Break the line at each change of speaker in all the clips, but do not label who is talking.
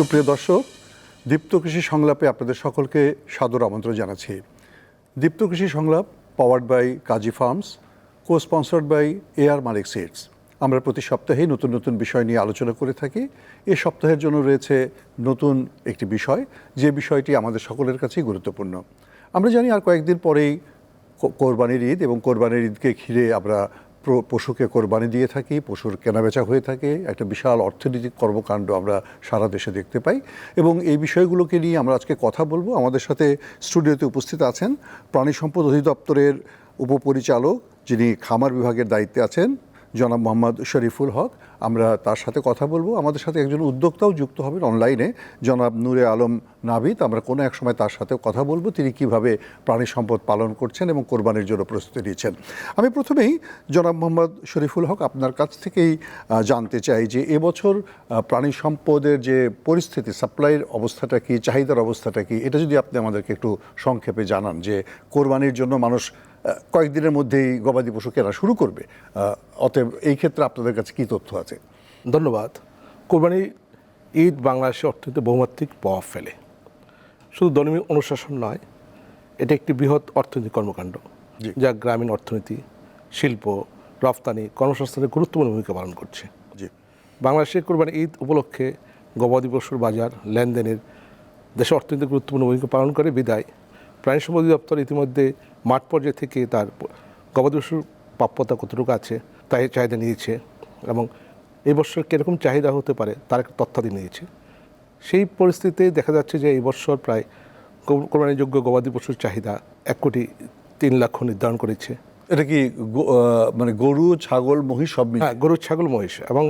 সুপ্রিয় দর্শক, দীপ্ত কৃষি সংলাপে আপনাদের সকলকে সাদর আমন্ত্রণ জানাচ্ছি। Deepto Krishi Songlap powered by Kazi Farms co-sponsored by A R Malik Seeds আমরা প্রতি সপ্তাহেই নতুন নতুন বিষয় নিয়ে আলোচনা করে থাকি। এ সপ্তাহের জন্য রয়েছে নতুন একটি বিষয়, যে বিষয়টি আমাদের সকলের কাছেই গুরুত্বপূর্ণ। আমরা জানি আর কয়েকদিন পরেই কোরবানির ঈদ এবং কোরবানির ঈদকে ঘিরে আমরা পশুকে কোরবানি দিয়ে থাকি, পশুর কেনাবেচা হয়ে থাকে, একটা বিশাল অর্থনৈতিক কর্মকাণ্ড আমরা সারা দেশে দেখতে পাই। এবং এই বিষয়গুলোকে নিয়ে আমরা আজকে কথা বলব। আমাদের সাথে স্টুডিওতে উপস্থিত আছেন প্রাণী সম্পদ অধিদপ্তরের উপপরিচালক যিনি খামার বিভাগের দায়িত্বে আছেন জনাব মোহাম্মদ শরীফুল হক। আমরা তার সাথে কথা বলব। আমাদের সাথে একজন উদ্যোক্তাও যুক্ত হবেন অনলাইনে। জনাব নূরে আলম নাবিদ, আমরা কোনো এক সময় তার সাথে কথা বলব। তিনি কীভাবে প্রাণী সম্পদ পালন করছেন এবং কোরবানির জন্য প্রস্তুতি নিচ্ছেন। আমি প্রথমেই জনাব মোহাম্মদ শরীফুল হক আপনার কাছ থেকেই জানতে চাই যে এবছর প্রাণী সম্পদের যে পরিস্থিতি, সাপ্লাইয়ের অবস্থাটা কি, চাহিদার অবস্থাটা কি, এটা যদি আপনি আমাদেরকে একটু সংক্ষেপে জানান যে কোরবানির জন্য মানুষ কয়েকদিনের মধ্যেই গবাদি পশু কেনা শুরু করবে। অতএব এই ক্ষেত্রে আপনাদের কাছে কি তথ্য আছে?
ধন্যবাদ। কোরবানি ঈদ বাংলাদেশের অর্থনীতিতে বহুমাত্রিক প্রভাব ফেলে। শুধু দৈনিক অনুশাসন নয় এটা একটি বৃহৎ অর্থনৈতিক কর্মকাণ্ড। যা গ্রামীণ অর্থনীতি শিল্প রফতানি কর্মসংস্থানে গুরুত্বপূর্ণ ভূমিকা পালন করছে।
জি।
বাংলাদেশের কোরবানি ঈদ উপলক্ষে গবাদি পশুর বাজার লেনদেনের দেশের অর্থনীতি গুরুত্বপূর্ণ ভূমিকা পালন করে। বিদায়। প্রাণী সম্পদ দপ্তর ইতিমধ্যে মাঠ পর্যায়ে থেকে তার গবাদি পশুর প্রাপ্যতা কতটুকু আছে তাই চাহিদা নিয়েছে এবং এই বছর কীরকম চাহিদা হতে পারে তার একটা তথ্যাদি নিয়েছে সেই পরিস্থিতিতে দেখা যাচ্ছে যে এই বছর প্রায় কোরবানিযোগ্য গবাদি পশুর চাহিদা এক কোটি তিন লক্ষ নির্ধারণ করেছে
এটা কি মানে গরু ছাগল মহিষ সব?
হ্যাঁ গরু ছাগল মহিষ এবং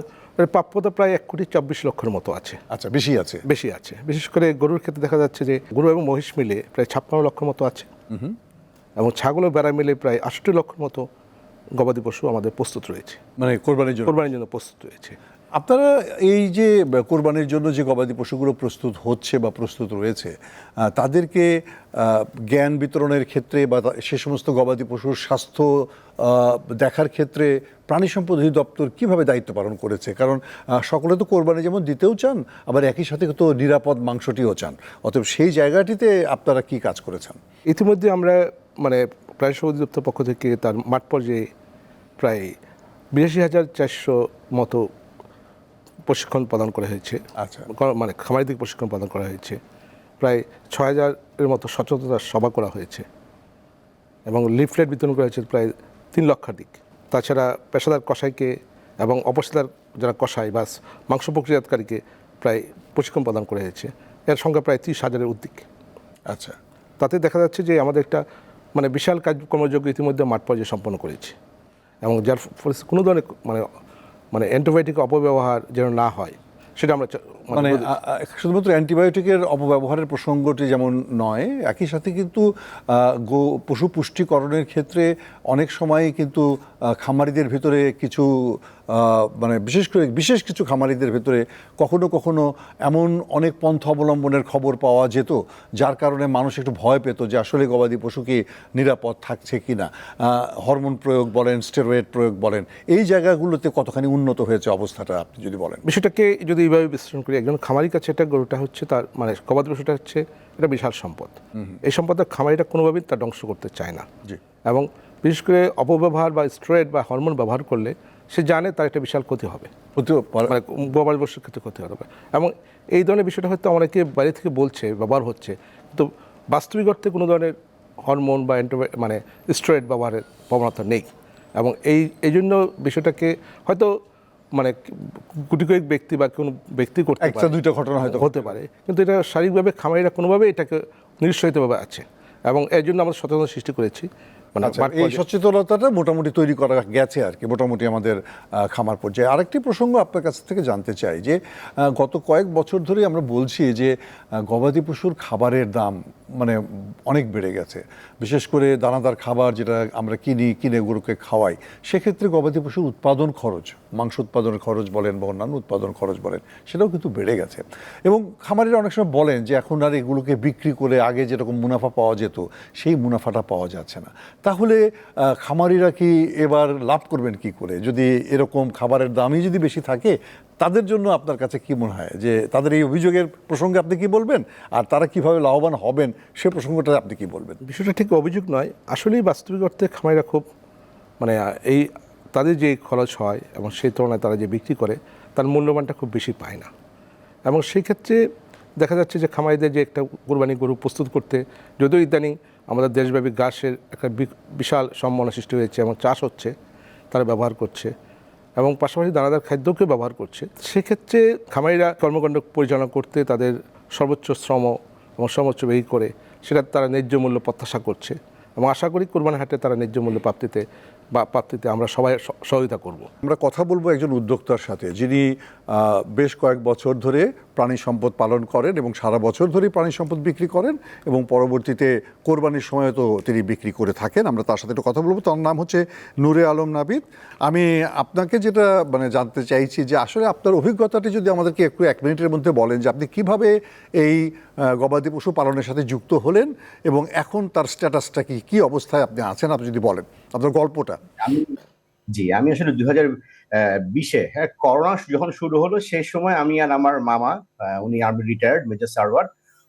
প্রাপ্যতা প্রায় এক কোটি চব্বিশ লক্ষের মতো আছে।
আচ্ছা বেশি আছে?
বেশি আছে। বিশেষ করে গরুর ক্ষেত্রে দেখা যাচ্ছে যে গরু এবং মহিষ মিলে প্রায় ছাপ্পান্ন লক্ষের মতো আছে। এবং ছাগল ও বেড়া মিলে প্রায় আষট্টি লক্ষের মতো গবাদি পশু আমাদের প্রস্তুত রয়েছে।
মানে কোরবানির জন্য?
কোরবানির জন্য প্রস্তুত রয়েছে।
আপনারা এই যে কোরবানির জন্য যে গবাদি পশুগুলো প্রস্তুত হচ্ছে বা প্রস্তুত রয়েছে তাদেরকে জ্ঞান বিতরণের ক্ষেত্রে বা সে সমস্ত গবাদি পশুর স্বাস্থ্য দেখার ক্ষেত্রে প্রাণী সম্পদ অধিদপ্তর কীভাবে দায়িত্ব পালন করেছে? কারণ সকলে তো কোরবানি যেমন দিতেও চান আবার একই সাথে তো নিরাপদ মাংসটিও চান। অতএব সেই জায়গাটিতে আপনারা কি কাজ করেছেন?
ইতিমধ্যে আমরা মানে প্রায় সম্পদ দপ্তর পক্ষ থেকে তার মাঠ পর্যায়ে প্রায় বিরাশি হাজার চারশো মতো প্রশিক্ষণ প্রদান করা হয়েছে।
আচ্ছা।
মানে খামারিদিক প্রশিক্ষণ প্রদান করা হয়েছে। প্রায় ছয় হাজারের মতো সচেতনতা সভা করা হয়েছে। এবং লিফলেট বিতরণ করা হয়েছে প্রায় তিন লক্ষাধিক। তাছাড়া পেশাদার কসাইকে এবং অপেশাদার যারা কসাই বা মাংস প্রক্রিয়াতকারীকে প্রায় প্রশিক্ষণ প্রদান করে হয়েছে এর সংখ্যা প্রায় ত্রিশ হাজারের অধিক।
আচ্ছা।
তাতে দেখা যাচ্ছে যে আমাদের একটা মানে বিশাল কাজ কর্মযোগ্য ইতিমধ্যে মাঠ পর্যায়ে সম্পন্ন করেছে। এবং যার ফলে কোনো ধরনের মানে মানে অ্যান্টিবায়োটিক অপব্যবহার যেন না হয়। সেটা আমরা
মানে আ- শুধুমাত্র অ্যান্টিবায়োটিকের অপব্যবহারের প্রসঙ্গটি যেমন নয় একই সাথে কিন্তু গো পশু পুষ্টিকরণের ক্ষেত্রে অনেক সময় কিন্তু খামারিদের ভিতরে কিছু মানে বিশেষ করে বিশেষ কিছু খামারিদের ভেতরে কখনো কখনো এমন অনেক পন্থা অবলম্বনের খবর পাওয়া যেত যার কারণে মানুষ একটু ভয় পেত যে আসলে গবাদি পশু কি নিরাপদ থাকছে কি না হরমোন প্রয়োগ বলেন স্টেরয়েড প্রয়োগ বলেন এই জায়গাগুলোতে কতখানি উন্নত হয়েছে অবস্থাটা আপনি যদি বলেন।
বিষয়টাকে যদি এইভাবে বিশ্লেষণ করি একজন খামারির কাছে এটা গরুটা হচ্ছে তার মানে গবাদি পশুটা হচ্ছে এটা বিশাল সম্পদ। এই সম্পদের খামারিটা কোনোভাবেই তার ধ্বংস করতে চায় না।
জি।
এবং বিশেষ করে অপব্যবহার বা স্টেরয়েড বা হরমোন ব্যবহার করলে সে জানে তার একটা বিশাল ক্ষতি হবে। মানে গবাদি পশুর ক্ষেত্রে ক্ষতি হবে। এবং এই ধরনের বিষয়টা হয়তো অনেকে বাইরে থেকে বলছে ব্যবহার হচ্ছে কিন্তু বাস্তবিক অর্থে কোনো ধরনের হরমোন বা অ্যান্টিবায়ো মানে স্টেরয়েড ব্যবহারের প্রবণতা নেই। এবং এই এই জন্য বিষয়টাকে হয়তো মানে গুটি কয়েক ব্যক্তি বা কোনো ব্যক্তি করতে
একটা দুইটা ঘটনা হয়তো
হতে পারে। কিন্তু এটা শারীরিকভাবে খামারিরা কোনোভাবে এটাকে নিরুৎসাহিতভাবে আছে এবং এর জন্য আমরা সচেতন সৃষ্টি করেছি। মানে
আচ্ছা, এই সচেতনতাটা মোটামুটি তৈরি করা গেছে আর কি মোটামুটি আমাদের খামার পর্যায়ে। আরেকটি প্রসঙ্গ আপনার কাছ থেকে জানতে চাই যে গত কয়েক বছর ধরে আমরা বলছি যে গবাদি পশুর খাবারের দাম মানে অনেক বেড়ে গেছে। বিশেষ করে দানাদার খাবার যেটা আমরা কিনি কিনে গরুকে খাওয়াই সেক্ষেত্রে গবাদি পশুর উৎপাদন খরচ মাংস উৎপাদনের খরচ বলেন বা অন্যান্য উৎপাদন খরচ বলেন, সেটাও কিন্তু বেড়ে গেছে। এবং খামারিরা অনেক সময় বলেন যে, এখন আর এগুলোকে বিক্রি করে আগে যেরকম মুনাফা পাওয়া যেত, সেই মুনাফাটা পাওয়া যাচ্ছে না। তাহলে খামারিরা কি এবার লাভ করবেন কি করে? যদি এরকম খাবারের দামই যদি বেশি থাকে, তাদের জন্য আপনার কাছে কি মনে হয়? যে, তাদের এই অভিযোগের প্রসঙ্গে আপনি কি বলবেন? আর তারা কীভাবে লাভবান হবেন, সে প্রসঙ্গটা আপনি কি বলবেন?
বিষয়টা ঠিক অভিযোগ নয়। আসলেই বাস্তবিক অর্থে খামারিরা খুব মানে এই তাদের যে খরচ হয় এবং সেই তুলনায় তারা যে বিক্রি করে, তার মূল্যমানটা খুব বেশি পায় না। এবং সেই ক্ষেত্রে দেখা যাচ্ছে যে খামারিদের যে একটা কোরবানি গরু প্রস্তুত করতে, যদিও ইদানিং আমাদের দেশব্যাপী ঘাসের একটা বিশাল সম্ভাবনা সৃষ্টি হয়েছে এবং চাষ হচ্ছে, তারা ব্যবহার করছে এবং পাশাপাশি দানাদার খাদ্যকেও ব্যবহার করছে। সেক্ষেত্রে খামারিরা কর্মকাণ্ড পরিচালনা করতে, তাদের সর্বোচ্চ শ্রম এবং সর্বোচ্চ ব্যয় করে, সেটা তারা ন্যায্য মূল্য প্রত্যাশা করছে। এবং আশা করি কোরবানি হাটে তারা ন্যায্য মূল্য প্রাপ্তিতে বা প্রাপ্তিতে আমরা সবাই সহযোগিতা করব।
আমরা কথা বলব একজন উদ্যোক্তার সাথে যিনি বেশ কয়েক বছর ধরে প্রাণী সম্পদ পালন করেন এবং সারা বছর ধরেই প্রাণী সম্পদ বিক্রি করেন এবং পরবর্তীতে কোরবানির সময় তো তিনি বিক্রি করে থাকেন। আমরা তার সাথে একটু কথা বলব। তার নাম হচ্ছে নূরে আলম নাবিদ। আমি আপনাকে যেটা মানে জানতে চাইছি যে আসলে আপনার অভিজ্ঞতাটি যদি আমাদেরকে একটু এক মিনিটের মধ্যে বলেন যে আপনি কীভাবে এই গবাদি পশু পালনের সাথে যুক্ত হলেন এবং এখন তার স্ট্যাটাসটা কি? কী অবস্থায় আপনি আছেন? আপনি যদি বলেন। আপনার গল্পটা।
জি, আমি আসলে দুই হাজার বিশে হ্যাঁ করোনা যখন শুরু হলো সেই সময় আমি আর আমার মামা উনি আর্মি রিটায়ার্ড মেজর সার্ভার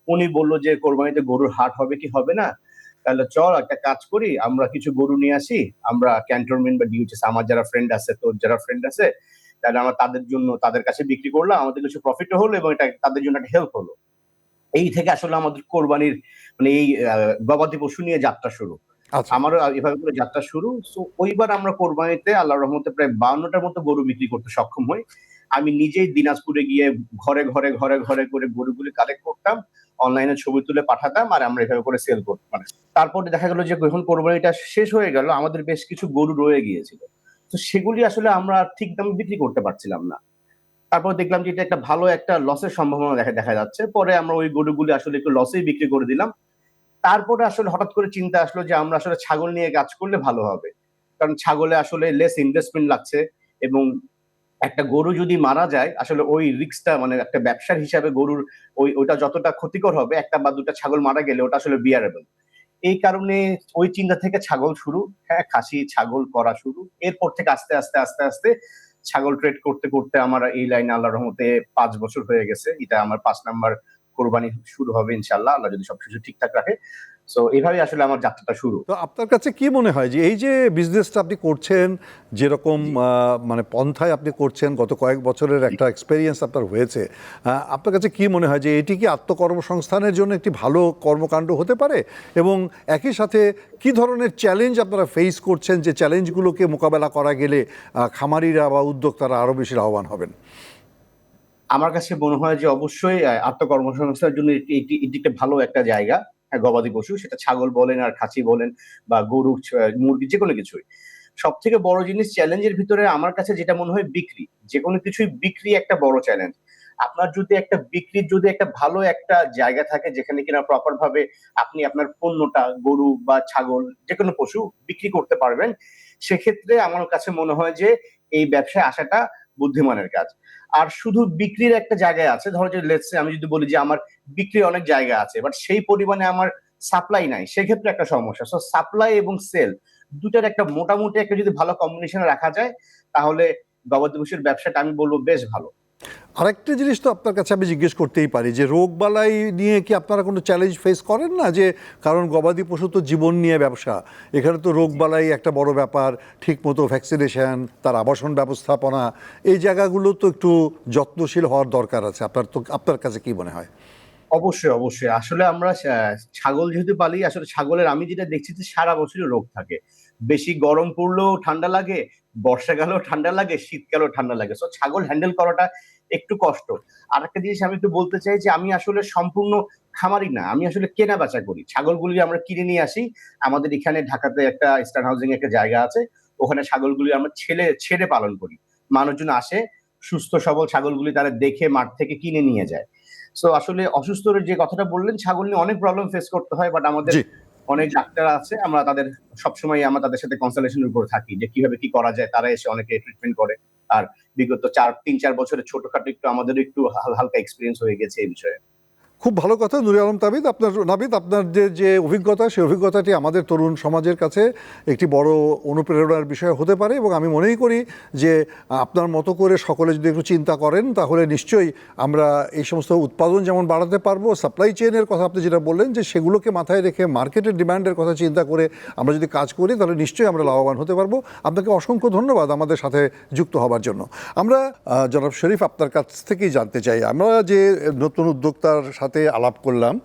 উনি বলল যে, কোরবানিতে গরুর হাট হবে কি হবে না? তাহলে চল একটা কাজ করি, আমরা কিছু গরু নিয়ে আসি, আমরা ক্যান্টনমেন্ট বা ডিউচেস আমার যারা ফ্রেন্ড আছে, তোর যারা ফ্রেন্ড আছে, তাহলে আমরা তাদের জন্য, তাদের কাছে বিক্রি করলাম, আমাদের কিছু প্রফিটও হলো এবং এটা তাদের জন্য একটা হেল্প হলো। এই থেকে আসলে আমাদের কোরবানির মানে এই গবাদি পশু নিয়ে যাত্রা শুরু। আমারও এভাবে করে যাত্রা শুরু। সো ওইবার আমরা কোরবানিতে আল্লাহ রহমতে প্রায় বাউন্নটার মতো গরু বিক্রি করতে সক্ষম হই। আমি নিজেই দিনাজপুরে গিয়ে ঘরে ঘরে ঘরে ঘরে করে গরুগুলি কালেক্ট করতাম অনলাইনে ছবি তুলে পাঠাতাম আর আমরা এভাবে করে সেল করতাম। মানে তারপরে দেখা গেল যে যখন কোরবানিটা শেষ হয়ে গেল, আমাদের বেশ কিছু গরু রয়ে গিয়েছিল। তো সেগুলি আসলে আমরা ঠিক দামে বিক্রি করতে পারছিলাম না। তারপর দেখলাম যে এটা একটা ভালো একটা লসের সম্ভাবনা দেখা দেখা যাচ্ছে। পরে আমরা ওই গরুগুলি আসলে একটু লসেই বিক্রি করে দিলাম। তারপরে আসলে হঠাৎ করে চিন্তা আসলো যে আমরা আসলে ছাগল নিয়ে কাজ করলে ভালো হবে। কারণ ছাগলে আসলে লেস ইনভেস্টমেন্ট লাগছে এবং একটা গরু যদি মারা যায়, আসলে ওই রিস্কটা মানে একটা ব্যবসার হিসাবে গরুর ওই ওটা যতটা ক্ষতিকর হবে, একটা বা দুটা ছাগল মারা গেলে ওটা আসলে বিয়ারেবল এই কারণে ওই চিন্তা থেকে ছাগল শুরু হ্যাঁ খাসি, ছাগল করা শুরু। এরপর থেকে আস্তে আস্তে আস্তে আস্তে ছাগল ট্রেড করতে করতে আমার এই লাইনে আল্লাহ রহমতে পাঁচ বছর হয়ে গেছে। এটা আমার পাঁচ নাম্বার কোরবানি শুরু হবে ইনশাল্লাহ আল্লাহ যদি সবকিছু ঠিকঠাক রাখে। সো এইভাবে আসলে আমার যাত্রাটা শুরু।
তো আপনার কাছে কি মনে হয় যে এই যে বিজনেসটা আপনি করছেন যেরকম মানে পন্থায় আপনি করছেন গত কয়েক বছরের একটা এক্সপেরিয়েন্স আপনার হয়েছে আপনার কাছে কি মনে হয় যে এটি কি আত্মকর্মসংস্থানের জন্য একটি ভালো কর্মকাণ্ড হতে পারে? এবং একই সাথে কি ধরনের চ্যালেঞ্জ আপনারা ফেস করছেন যে চ্যালেঞ্জগুলোকে মোকাবেলা করা গেলে খামারিরা বা উদ্যোক্তারা আরও বেশি লাভবান হবেন?
আমার কাছে মনে হয় যে অবশ্যই আহ, আত্মকর্মসংস্থানের জন্য এটি এটি একটা ভালো একটা জায়গা। হ্যাঁ, গবাদি পশু সেটা ছাগল বলেন আর খাসি বলেন বা গরু মুরগি যে কোনো কিছুই। সব থেকে বড় জিনিস চ্যালেঞ্জের ভিতরে আমার কাছে যেটা মনে হয় বিক্রি যে কোনো কিছুই বিক্রি একটা বড় চ্যালেঞ্জ। আপনার যদি একটা বিক্রির যদি একটা ভালো একটা জায়গা থাকে যেখানে কিনা প্রপার ভাবে আপনি আপনার পণ্যটা গরু বা ছাগল যে কোনো পশু বিক্রি করতে পারবেন সেক্ষেত্রে আমার কাছে মনে হয় যে এই ব্যবসায় আসাটা বুদ্ধিমানের কাজ। আর শুধু বিক্রির একটা জায়গায় আছে, ধরো যে আমি যদি বলি যে আমার বিক্রির অনেক জায়গা আছে বাট সেই পরিমাণে আমার সাপ্লাই নাই, সেক্ষেত্রে একটা সমস্যা। সো সাপ্লাই এবং সেল দুটার একটা মোটামুটি একটা যদি ভালো কম্বিনেশন রাখা যায়, তাহলে গবাদি পশুর ব্যবসাটা আমি বলব বেশ ভালো।
আরেকটা জিনিস তো আপনার কাছে আমি জিজ্ঞেস করতেই পারি, যে রোগবালাই নিয়ে কি আপনারা কোনো চ্যালেঞ্জ ফেস করেন না? যে কারণ গবাদি পশু তো জীবন নিয়ে ব্যবসা, এখানে তো রোগবালাই একটা বড় ব্যাপার, ঠিকমতো ভ্যাকসিনেশন তার আবাসন ব্যবস্থাপনা, এই জায়গাগুলো তো একটু যত্নশীল হওয়ার দরকার আছে। আপনার তো, আপনার কাছে কি মনে হয়?
অবশ্যই অবশ্যই। আসলে আমরা ছাগল যেহেতু পালি, আসলে ছাগলের, আমি যেটা দেখছি যে সারা বছরই রোগ থাকে। বেশি গরম পড়লেও ঠান্ডা লাগে বর্ষাকালেও ঠান্ডা লাগে, শীতকালেও ঠান্ডা লাগে। সো ছাগল হ্যান্ডেল করাটা একটু কষ্ট। আর একটা জিনিস আমি একটু বলতে চাই যে, আমি আসলে সম্পূর্ণ খামারি না, আমি আসলে কেনা বেচা করি। ছাগলগুলি আমরা কিনে নিয়ে আসি। আমাদের এখানে ঢাকাতে একটা স্টার হাউজিং একটা জায়গা আছে। ওখানে ছাগলগুলি আমরা ছেলে, ছেড়ে পালন করি। মানুষজন আসে, সুস্থ সবল ছাগলগুলি তারা দেখে মাঠ থেকে কিনে নিয়ে যায়। সো আসলে অসুস্থর যে কথাটা বললেন, ছাগল নিয়ে অনেক প্রবলেম ফেস করতে হয় বাট আমাদের। অনেক ডাক্তার আছে, আমরা তাদের সবসময় আমরা তাদের সাথে কনসালটেশনের উপর থাকি যে কীভাবে কি করা যায়, তারা এসে অনেকে ট্রিটমেন্ট করে। আর বিগত চার, তিন, চার বছরের ছোটখাটো একটু আমাদের একটু হাল- হালকা এক্সপিরিয়েন্স হয়ে গেছে এই বিষয়ে।
খুব ভালো কথা, নুরি আলম তাবিদ, আপনার নাবিদ, আপনার যে যে অভিজ্ঞতা, সেই অভিজ্ঞতাটি আমাদের তরুণ সমাজের কাছে একটি বড় অনুপ্রেরণার বিষয় হতে পারে এবং আমি মনেই করি যে আপনার মতো করে সকলে যদি একটু চিন্তা করেন, তাহলে নিশ্চয়ই আমরা এই সমস্ত উৎপাদন যেমন বাড়াতে পারব সাপ্লাই চেইনের কথা আপনি যেটা বললেন যে সেগুলোকে মাথায় রেখে মার্কেটের ডিমান্ডের কথা চিন্তা করে আমরা যদি কাজ করি, তাহলে নিশ্চয়ই আমরা লাভবান হতে পারব। আপনাকে অসংখ্য ধন্যবাদ আমাদের সাথে যুক্ত হবার জন্য। আমরা জনাব শরীফ আপনার কাছ থেকেই জানতে চাই। আমরা যে নতুন উদ্যোক্তার সাথে আলাপ করলাম।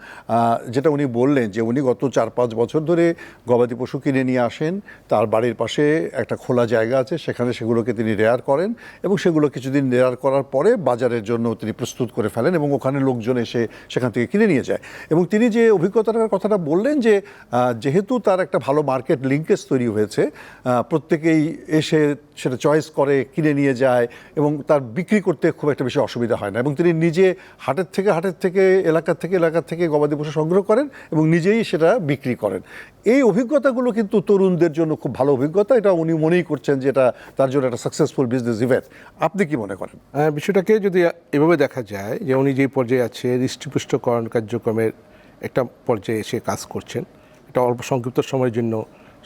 যেটা উনি বললেন যে উনি গত চার পাঁচ বছর ধরে গবাদি পশু কিনে নিয়ে আসেন। তার বাড়ির পাশে একটা খোলা জায়গা আছে, সেখানে সেগুলোকে তিনি রেয়ার করেন এবং সেগুলো কিছুদিন রেয়ার করার পরে বাজারের জন্য তিনি প্রস্তুত করে ফেলেন এবং ওখানে লোকজন এসে সেখান থেকে কিনে নিয়ে যায়। এবং তিনি যে অভিজ্ঞতাটার কথাটা বললেন যে যেহেতু তার একটা ভালো মার্কেট লিঙ্কেজ তৈরি হয়েছে প্রত্যেকেই এসে সেটা চয়েস করে, কিনে নিয়ে যায় এবং তার বিক্রি করতে খুব একটা বেশি অসুবিধা হয় না এবং তিনি নিজে হাটের থেকে হাটের থেকে এলাকার থেকে এলাকার থেকে গবাদি পশু সংগ্রহ করেন এবং নিজেই সেটা বিক্রি করেন। এই অভিজ্ঞতাগুলো কিন্তু তরুণদের জন্য খুব ভালো অভিজ্ঞতা। এটা উনি মনেই করছেন যে এটা তার জন্য একটা সাকসেসফুল বিজনেস ইভেন্ট আপনি কি মনে করেন?
বিষয়টাকে যদি এভাবে দেখা যায় যে উনি যেই পর্যায়ে আছে হৃষ্টিপুষ্টকরণ কার্যক্রমের একটা পর্যায়ে এসে কাজ করছেন, এটা অল্প সংক্ষিপ্ত সময়ের জন্য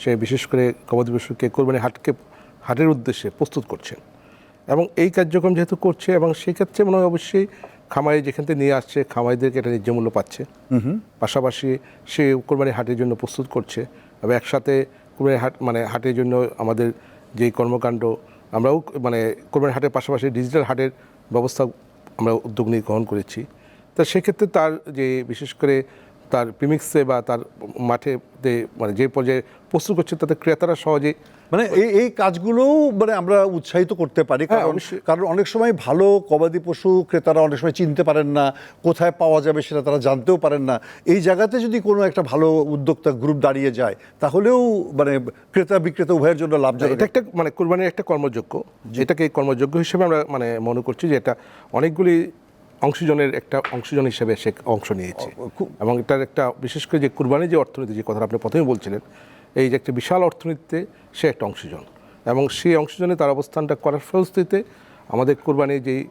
সে বিশেষ করে গবাদি পশুকে কোরবানি হাটকে, হাটের উদ্দেশ্যে প্রস্তুত করছেন। এবং এই কার্যক্রম যেহেতু করছে এবং সেই ক্ষেত্রে মনে হয় অবশ্যই খামারি যেখান থেকে নিয়ে আসছে খামারিদেরকে এটা ন্যায্য মূল্য পাচ্ছে। পাশাপাশি সে কোরবানি হাটের জন্য প্রস্তুত করছে। এবং একসাথে কোরবানি হাট মানে হাটের জন্য আমাদের যে কর্মকাণ্ড আমরাও মানে কোরবানি হাটের পাশাপাশি ডিজিটাল হাটের ব্যবস্থা আমরা উদ্যোগ নিয়ে গ্রহণ করেছি। তা সেক্ষেত্রে তার যে বিশেষ করে তার প্রিমিক্সে বা তার মাঠে মানে যে পর্যায়ে প্রস্তুত করছে তাতে ক্রেতারা সহজে
মানে এই এই কাজগুলোও মানে আমরা উৎসাহিত করতে পারি
হ্যাঁ,
কারণ কারণ অনেক সময় ভালো গবাদি পশু ক্রেতারা অনেক সময় চিনতে পারেন না কোথায় পাওয়া যাবে সেটা তারা জানতেও পারেন না। এই জায়গাতে যদি কোনো একটা ভালো উদ্যোক্তা গ্রুপ দাঁড়িয়ে যায় তাহলেও মানে ক্রেতা বিক্রেতা উভয়ের জন্য লাভজনক।
এটা একটা মানে কোরবানির একটা কর্মযোগ্য যেটাকে কর্মযোগ্য হিসেবে আমরা মানে মনে করছি যে এটা অনেকগুলি অংশীজনের একটা অংশজন হিসেবে সে অংশ নিয়েছে। এবং এটার একটা বিশেষ করে যে কুরবানি যে অর্থনীতি যে কথাটা আপনি প্রথমে বলছিলেন এই যে একটা বিশাল অর্থনীতিতে সে একটা অংশজন। এবং সেই অংশজনে তার অবস্থানটা করার ফলশ্রুতিতে আমাদের কোরবানির যেই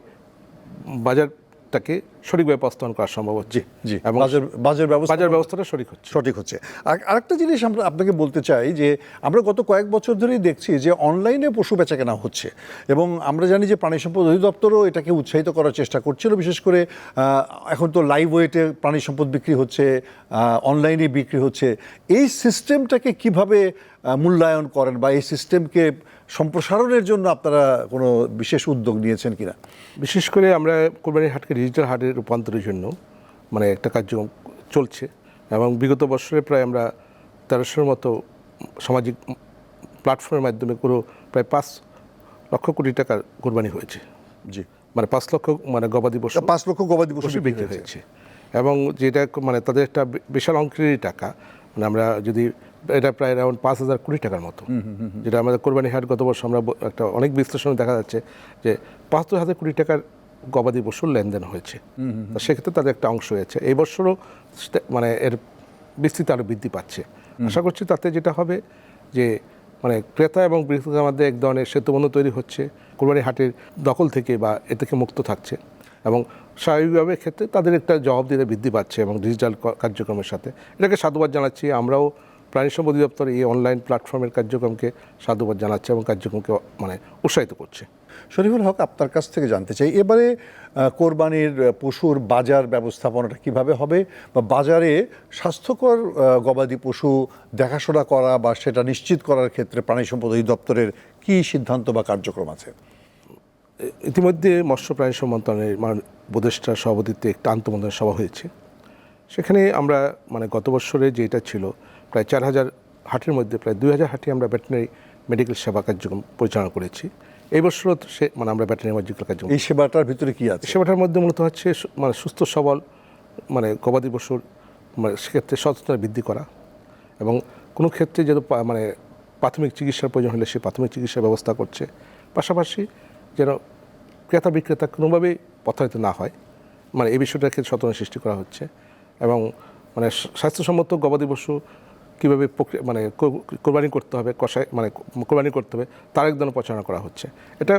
বাজারটাকে সঠিকভাবে বাস্তবায়ন করা সম্ভব হচ্ছে।
জি
এবং
বাজার বাজার ব্যবস্থা
বাজার ব্যবস্থাটা সঠিক হচ্ছে।
সঠিক হচ্ছে। আর আরেকটা জিনিস আমরা আপনাকে বলতে চাই যে আমরা গত কয়েক বছর ধরেই দেখছি যে অনলাইনে পশু বেচা কেনা হচ্ছে। এবং আমরা জানি যে প্রাণী সম্পদ অধিদপ্তরও এটাকে উৎসাহিত করার চেষ্টা করছিল। বিশেষ করে এখন তো লাইভ ওয়েটে প্রাণী সম্পদ বিক্রি হচ্ছে অনলাইনে বিক্রি হচ্ছে। এই সিস্টেমটাকে কীভাবে মূল্যায়ন করেন বা এই সিস্টেমকে সম্প্রসারণের জন্য আপনারা কোনো বিশেষ উদ্যোগ নিয়েছেন কিনা?
বিশেষ করে আমরা কোরবানির হাটকে ডিজিটাল হাটে রূপান্তরের জন্য মানে একটা কার্যক্রম চলছে এবং বিগত বছরে প্রায় আমরা তেরোশোর মতো সামাজিক প্ল্যাটফর্মের মাধ্যমে পুরো প্রায় পাঁচ লক্ষ কোটি টাকার কোরবানি হয়েছে।
জি।
মানে পাঁচ লক্ষ মানে গবাদি পশু
পাঁচ লক্ষ গবাদি পশু বিক্রি হয়েছে।
এবং যেটা মানে তাদের একটা বিশাল অঙ্কেরই টাকা। মানে আমরা যদি এটা প্রায় অ্যারাউন্ড পাঁচ হাজার কোটি টাকার মতো। যেটা আমাদের কোরবানি হাট গত বছর আমরা একটা অনেক বিশ্লেষণে দেখা যাচ্ছে যে পাঁচশো হাজার কোটি টাকার গবাদি পশুর লেনদেন হয়েছে। সেক্ষেত্রে তাদের একটা অংশ হয়েছে। এই বছরও মানে এর বিস্তৃতি আরও বৃদ্ধি পাচ্ছে। আশা করছি তাতে যেটা হবে যে মানে ক্রেতা এবং বিক্রেতার মধ্যে এক ধরনের সেতুবন্ধ তৈরি হচ্ছে কোরবানি হাটের দখল থেকে বা এ থেকে মুক্ত থাকছে এবং স্বাভাবিকভাবে ক্ষেত্রে তাদের একটা জবাবদিহিতা বৃদ্ধি পাচ্ছে এবং ডিজিটাল কার্যক্রমের সাথে। এটাকে সাধুবাদ জানাচ্ছি। আমরাও প্রাণী সম্পদ অধিদপ্তর এই অনলাইন প্ল্যাটফর্মের কার্যক্রমকে সাধুবাদ জানাচ্ছে এবং কার্যক্রমকে মানে উৎসাহিত করছে।
শরীফুল হক আপনার কাছ থেকে জানতে চাই এবারে কোরবানির পশুর বাজার ব্যবস্থাপনাটা কীভাবে হবে বা বাজারে স্বাস্থ্যকর গবাদি পশু দেখাশোনা করা বা সেটা নিশ্চিত করার ক্ষেত্রে প্রাণী সম্পদ অধিদপ্তরের কি সিদ্ধান্ত বা কার্যক্রম আছে?
ইতিমধ্যে মৎস্য প্রাণী মান উপদেষ্টার সভাপতিত্বে একটা আন্তমন্ত্রণালয় সভা হয়েছে। সেখানে আমরা মানে গত বছরে যেটা ছিল প্রায় চার হাজার হাটের মধ্যে প্রায় দুই হাজার হাটে আমরা ভেটেনারি মেডিকেল সেবা কার্যক্রম পরিচালনা করেছি। এই বছরও তো সে মানে আমরা ভেটেনারি মেডিকেল কার্যক্রম
এই সেবাটার ভিতরে কী আছে?
সেবাটার মধ্যে মূলত হচ্ছে মানে সুস্থ সবল মানে গবাদি পশুর মানে সেক্ষেত্রে সচেতনতা বৃদ্ধি করা এবং কোনো ক্ষেত্রে যেন মানে প্রাথমিক চিকিৎসার প্রয়োজন হলে সে প্রাথমিক চিকিৎসার ব্যবস্থা করছে। পাশাপাশি যেন ক্রেতা বিক্রেতা কোনোভাবেই প্রতারিত না হয় মানে এই বিষয়টাকে সচেতন সৃষ্টি করা হচ্ছে এবং মানে স্বাস্থ্যসম্মত গবাদি পশু কীভাবে প্রক্রিয়া মানে কোরবানি করতে হবে কষাই মানে কোরবানি করতে হবে তার এক ধরনের প্রচারণা করা হচ্ছে। এটা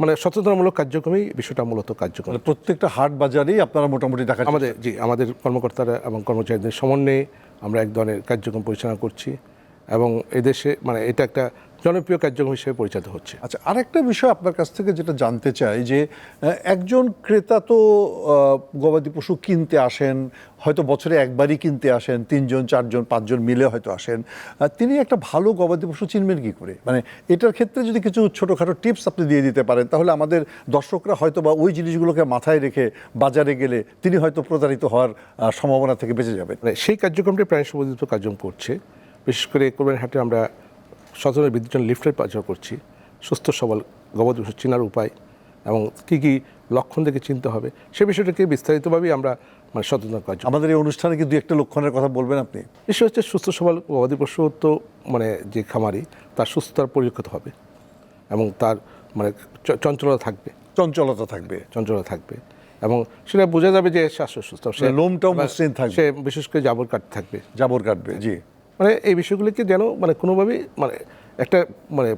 মানে সচেতনামূলক কার্যক্রমেই বিষয়টা মূলত কার্যক্রম
মানে প্রত্যেকটা হাট বাজারেই আপনারা মোটামুটি দেখা
আমাদের জি আমাদের কর্মকর্তারা এবং কর্মচারীদের সমন্বয়ে আমরা এক ধরনের কার্যক্রম পরিচালনা করছি। এবং এদেশে মানে এটা একটা জনপ্রিয় কার্যক্রম হিসেবে পরিচালিত হচ্ছে।
আচ্ছা আরেকটা বিষয় আপনার কাছ থেকে যেটা জানতে চাই যে একজন ক্রেতা তো গবাদি পশু কিনতে আসেন হয়তো বছরে একবারই কিনতে আসেন তিনজন চারজন পাঁচজন মিলে হয়তো আসেন। তিনি একটা ভালো গবাদি পশু চিনবেন কী করে? মানে এটার ক্ষেত্রে যদি কিছু ছোটোখাটো টিপস আপনি দিয়ে দিতে পারেন তাহলে আমাদের দর্শকরা হয়তো বা ওই জিনিসগুলোকে মাথায় রেখে বাজারে গেলে তিনি হয়তো প্রতারিত হওয়ার সম্ভাবনা থেকে বেঁচে যাবেন।
মানে সেই কার্যক্রমটি প্রায় অধিদপ্তর কার্যক্রম করছে। বিশেষ করে কোরবানি হাটে আমরা সচেতন বৃদ্ধির জন্য লিফলেট প্রচার করছি। সুস্থ সবল গবাদি পশু চেনার উপায় এবং কী কী লক্ষণ দেখে চিনতে হবে সে বিষয়টাকে বিস্তারিতভাবেই আমরা মানে সচেতন কার্য
আমাদের এই অনুষ্ঠানে কি দু একটা লক্ষণের কথা বলবেন আপনি?
বিষয় হচ্ছে সুস্থ সবল গবাদি পশু তো মানে যে খামারি তার সুস্থতার পরিলক্ষিত হবে এবং তার মানে চঞ্চলতা থাকবে।
চঞ্চলতা থাকবে।
চঞ্চলতা থাকবে এবং সেটা বোঝা যাবে যে স্বাস্থ্য সুস্থ সে
মানে লোমটাও মসৃণ থাকবে।
সে বিশেষ করে জাবর কাট থাকবে।
জাবর কাটবে জি।
মানে এই বিষয়গুলিকে যেন মানে কোনোভাবেই মানে একটা মানে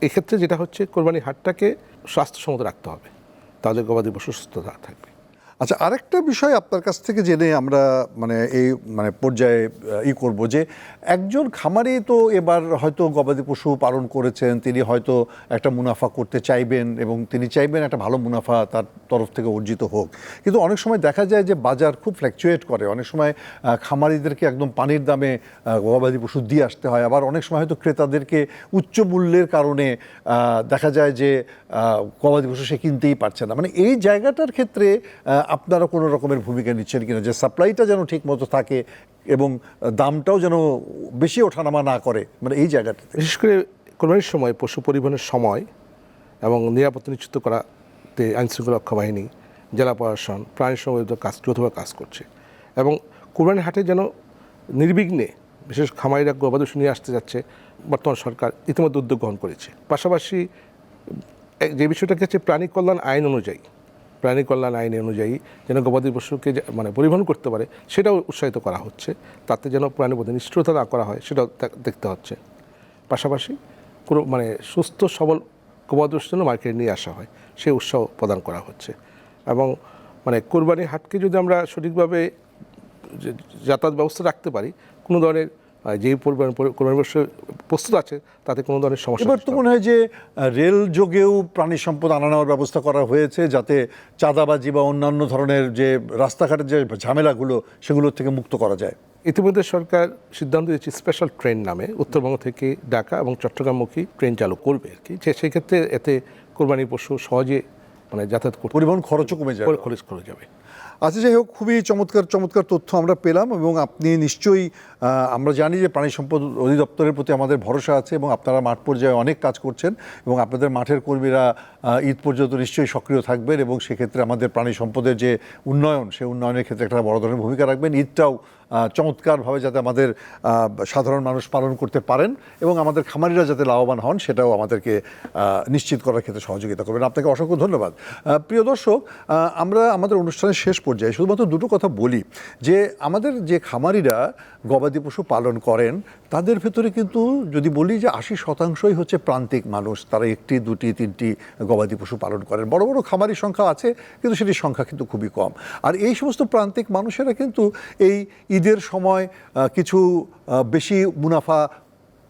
এক্ষেত্রে যেটা হচ্ছে কোরবানি হাটটাকে স্বাস্থ্যসম্মত রাখতে হবে। তাহলে গবাদি পশু সুস্থতা থাকবে।
আচ্ছা আরেকটা বিষয় আপনার কাছ থেকে জেনে আমরা মানে এই মানে পর্যায়ে ই করব যে একজন খামারি তো এবার হয়তো গবাদি পশু পালন করেছেন, তিনি হয়তো একটা মুনাফা করতে চাইবেন এবং তিনি চাইবেন একটা ভালো মুনাফা তার তরফ থেকে অর্জিত হোক। কিন্তু অনেক সময় দেখা যায় যে বাজার খুব ফ্ল্যাকচুয়েট করে। অনেক সময় খামারিদেরকে একদম পানির দামে গবাদি পশু দিয়ে আসতে হয়। আবার অনেক সময় হয়তো ক্রেতাদেরকে উচ্চ মূল্যের কারণে দেখা যায় যে গবাদি পশু সে কিনতেই পারছে না। মানে এই জায়গাটার ক্ষেত্রে আপনারা কোনো রকমের ভূমিকা নিচ্ছেন কিনা? যে সাপ্লাইটা যেন ঠিক মতো থাকে এবং দামটাও যেন বেশি ওঠানামা না করে মানে এই জায়গাটাতে।
বিশেষ করে কোরবানির সময়, পশু পরিবহনের সময় এবং নিরাপত্তা নিশ্চিত করাতে আইনশৃঙ্খলা রক্ষা বাহিনী জেলা প্রশাসন, প্রাণী সম্বন্ধিত কাজ, যৌথভাবে কাজ করছে। এবং কোরবানি হাটে যেন নির্বিঘ্নে, বিশেষ খামারিরা গবাদি নিয়ে আসতে যাচ্ছে, বর্তমান সরকার ইতিমধ্যে উদ্যোগ গ্রহণ করেছে। পাশাপাশি যে বিষয়টাকে হচ্ছে প্রাণী কল্যাণ আইন অনুযায়ী প্রাণী কল্যাণ আইন অনুযায়ী যেন গবাদি পশুকে মানে পরিবহন করতে পারে, সেটাও উৎসাহিত করা হচ্ছে। তাতে যেন প্রাণী প্রতি নিষ্ঠুরতা না করা হয়, সেটাও দেখতে হচ্ছে। পাশাপাশি কোনো মানে সুস্থ, সবল গবাদি পশুর জন্য মার্কেটে নিয়ে আসা হয় সেই উৎসাহ প্রদান করা হচ্ছে। এবং মানে কোরবানি হাটকে যদি আমরা সঠিকভাবে যাতায়াত ব্যবস্থা রাখতে পারি, কোনো ধরনের যেই পরিমাণ কোরবানি পশু প্রস্তুত আছে তাতে কোনো ধরনের সমস্যা
এবার তো। মনে হয় যে রেল যোগেও প্রাণী সম্পদ আনা নেওয়ার ব্যবস্থা করা হয়েছে যাতে চাঁদাবাজি বা অন্যান্য ধরনের যে রাস্তাঘাটের যে ঝামেলাগুলো সেগুলোর থেকে মুক্ত করা যায়।
ইতিমধ্যে সরকার সিদ্ধান্ত দিয়েছে স্পেশাল ট্রেন নামে উত্তরবঙ্গ থেকে ঢাকা এবং চট্টগ্রামমুখী ট্রেন চালু করবে আর কি। যে সেক্ষেত্রে এতে কোরবানি পশু সহজে মানে যাতায়াত
পরিবহন খরচও কমে যাবে।
খরচ করে যাবে।
আচ্ছা যাই হোক, খুবই চমৎকার চমৎকার তথ্য আমরা পেলাম এবং আপনি নিশ্চয়ই আমরা জানি যে প্রাণী সম্পদ অধিদপ্তরের প্রতি আমাদের ভরসা আছে এবং আপনারা মাঠ পর্যায়ে অনেক কাজ করছেন এবং আপনাদের মাঠের কর্মীরা ঈদ পর্যন্ত নিশ্চয়ই সক্রিয় থাকবেন এবং সেক্ষেত্রে আমাদের প্রাণী সম্পদের যে উন্নয়ন সেই উন্নয়নের ক্ষেত্রে একটা বড় ধরনের ভূমিকা রাখবেন। ঈদটাও চমৎকারভাবে যাতে আমাদের সাধারণ মানুষ পালন করতে পারেন এবং আমাদের খামারিরা যাতে লাভবান হন, সেটাও আমাদেরকে নিশ্চিত করার ক্ষেত্রে সহযোগিতা করবেন। আপনাকে অসংখ্য ধন্যবাদ। প্রিয় দর্শক আমরা আমাদের অনুষ্ঠানের শেষ পর্যায়ে শুধুমাত্র দুটো কথা বলি, যে আমাদের যে খামারিরা গবাদি পশু পালন করেন, তাদের ভেতরে কিন্তু যদি বলি যে আশি শতাংশই হচ্ছে প্রান্তিক মানুষ, তারা একটি, দুটি, তিনটি গবাদি পশু পালন করেন। বড় বড় খামারির সংখ্যা আছে, কিন্তু সেটির সংখ্যা কিন্তু খুবই কম। আর এই সমস্ত প্রান্তিক মানুষেরা কিন্তু এই ঈদের সময় কিছু বেশি মুনাফা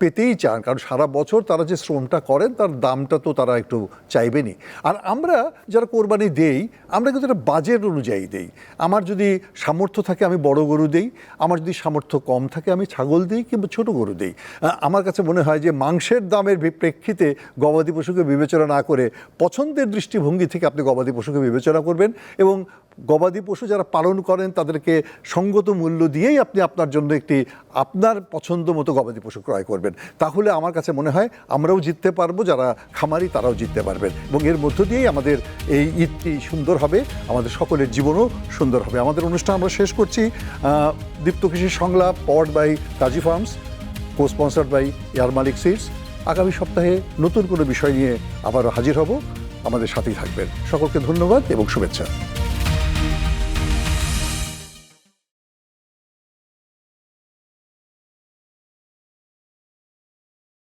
পেতেই চান, কারণ সারা বছর তারা যে শ্রমটা করেন, তার দামটা তো তারা একটু চাইবেনই। আর আমরা যারা কোরবানি দেই, আমরা কিন্তু একটা বাজেট অনুযায়ী দেই। আমার যদি সামর্থ্য থাকে, আমি বড় গরু দেই। আমার যদি সামর্থ্য কম থাকে, আমি ছাগল দিই কিংবা ছোট গরু দিই। আমার কাছে মনে হয় যে মাংসের দামের প্রেক্ষিতে গবাদি পশুকে বিবেচনা না করে পছন্দের দৃষ্টিভঙ্গি থেকে আপনি গবাদি পশুকে বিবেচনা করবেন এবং গবাদি পশু যারা পালন করেন, তাদেরকে সঙ্গত মূল্য দিয়েই আপনি আপনার জন্য একটি আপনার পছন্দ মতো গবাদি পশু ক্রয় করবেন। তাহলে আমার কাছে মনে হয় আমরাও জিততে পারব, যারা খামারি তারাও জিততে পারবেন। এবং এর মধ্য দিয়েই আমাদের এই ঈদটি সুন্দর হবে, আমাদের সকলের জীবনও সুন্দর হবে। আমাদের অনুষ্ঠান আমরা শেষ করছি Deepto Krishi Songlap powered by Kazi Farms co-sponsored by A R Malik Seeds. আগামী সপ্তাহে নতুন কোনো বিষয় নিয়ে আবারও হাজির হব। আমাদের সাথেই থাকবেন। সকলকে ধন্যবাদ এবং শুভেচ্ছা।